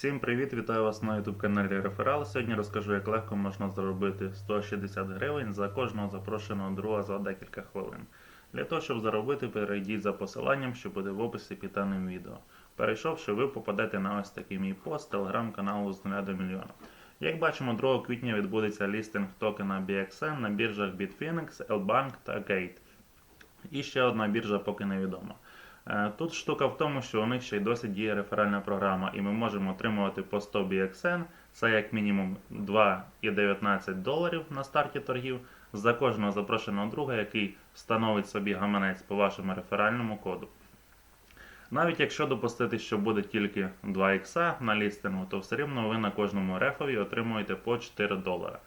Всім привіт! Вітаю вас на YouTube каналі Реферал. Сьогодні розкажу, як легко можна заробити 160 гривень за кожного запрошеного друга за декілька хвилин. Для того, щоб заробити, перейдіть за посиланням, що буде в описі під даним відео. Перейшовши, ви попадете на ось такий мій пост телеграм-каналу з 0 до мільйона. Як бачимо, 2 квітня відбудеться лістинг токена BXN на біржах Bitfinex, Lbank та Gate. І ще одна біржа поки невідома. Е, Тут штука в тому, що у них ще й досі діє реферальна програма, і ми можемо отримувати по 100 BXN, це як мінімум 2,19 доларів на старті торгів за кожного запрошеного друга, який встановить собі гаманець по вашому реферальному коду. Навіть якщо допустити, що буде тільки 2 ікса на лістингу, то все рівно ви на кожному рефові отримуєте по 4 долара,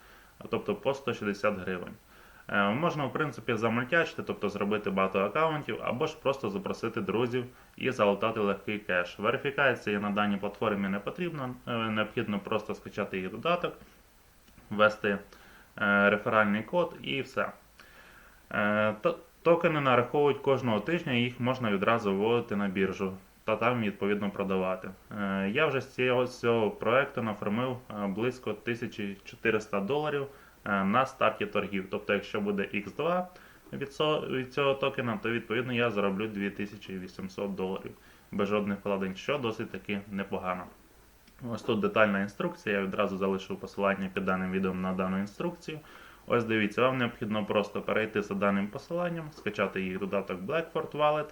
тобто по 160 гривень. Е, Можна, в принципі, замультячити, тобто зробити багато аккаунтів, або ж просто запросити друзів і залутати легкий кеш. Верифікації на даній платформі не потрібно, е, необхідно просто скачати її додаток, ввести е, реферальний код і все. Токени нараховують кожного тижня, їх можна відразу вводити на біржу та там відповідно продавати. Я вже з цього, з цього проекту нафармив близько 1400 доларів на старті торгів. Тобто, якщо буде X2 від цього, токена, то відповідно я зароблю 2800 доларів без жодних вкладень, що досить таки непогано. Ось тут детальна інструкція. Я відразу залишив посилання під даним відео на дану інструкцію. Ось дивіться, вам необхідно просто перейти за даним посиланням, скачати їх додаток Blackford Wallet.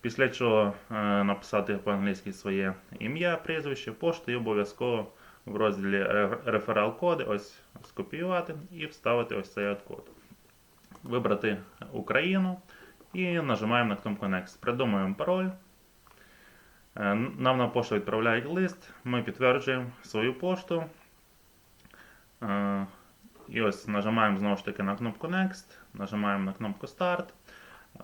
Після чого е, написати по-англійськи своє ім'я, прізвище, пошту і обов'язково в розділі реферал коди ось скопіювати і вставити ось цей от код. Вибрати Україну і нажимаємо на кнопку Next. Придумуємо пароль. Е, Нам на пошту відправляють лист, ми підтверджуємо свою пошту. Е, І ось нажимаємо знову ж таки на кнопку Next, нажимаємо на кнопку Start.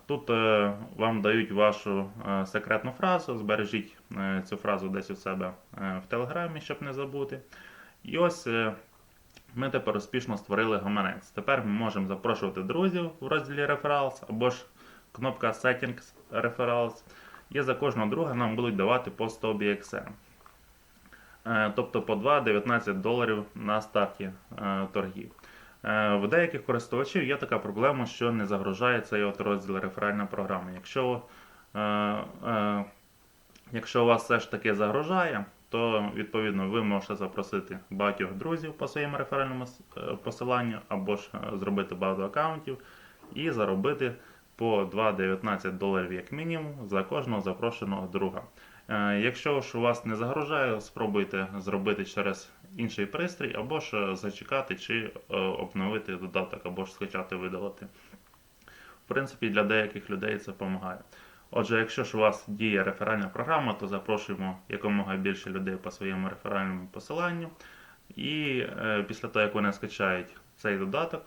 Тут е, вам дають вашу е, секретну фразу, збережіть е, цю фразу десь у себе в Телеграмі, щоб не забути. І ось ми тепер успішно створили гаманець. Тепер ми можемо запрошувати друзів в розділі Referrals або ж кнопка Settings Referrals. І за кожного друга нам будуть давати по 100 BXN. Е, Тобто по 2,19 доларів на старті торгів. Е, В деяких користувачів є така проблема, що не загружає цей от розділ реферальна програма. Якщо, е, е, якщо у вас все ж таки загружає, то відповідно ви можете запросити багатьох друзів по своєму реферальному посиланню, або ж зробити багато аккаунтів і заробити по 2,19 доларів як мінімум за кожного запрошеного друга. Якщо ж у вас не загружає, спробуйте зробити через інший пристрій, або ж е, зачекати чи е, обновити додаток, або ж скачати видалити. В принципі, для деяких людей це допомагає. Отже, якщо ж у вас діє реферальна програма, то запрошуємо якомога більше людей по своєму реферальному посиланню. І е, після того, як вони скачають цей додаток,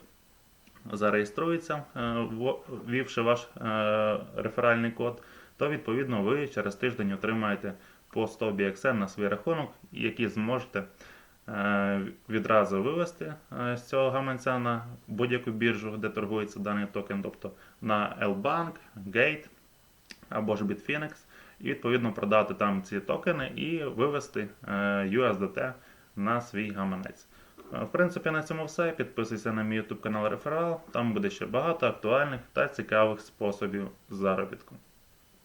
зареєструються, е, ваш е, реферальний код, то відповідно ви через тиждень отримаєте по 100 BXN на свій рахунок, які зможете відразу вивести е, з цього гаманця на будь-яку біржу, де торгується даний токен, тобто на Lbank, Gate або ж Bitfinex, і відповідно продати там ці токени і вивести е, USDT на свій гаманець. Е, В принципі, на цьому все. Підписуйся на мій YouTube канал Реферал. Там буде ще багато актуальних та цікавих способів заробітку.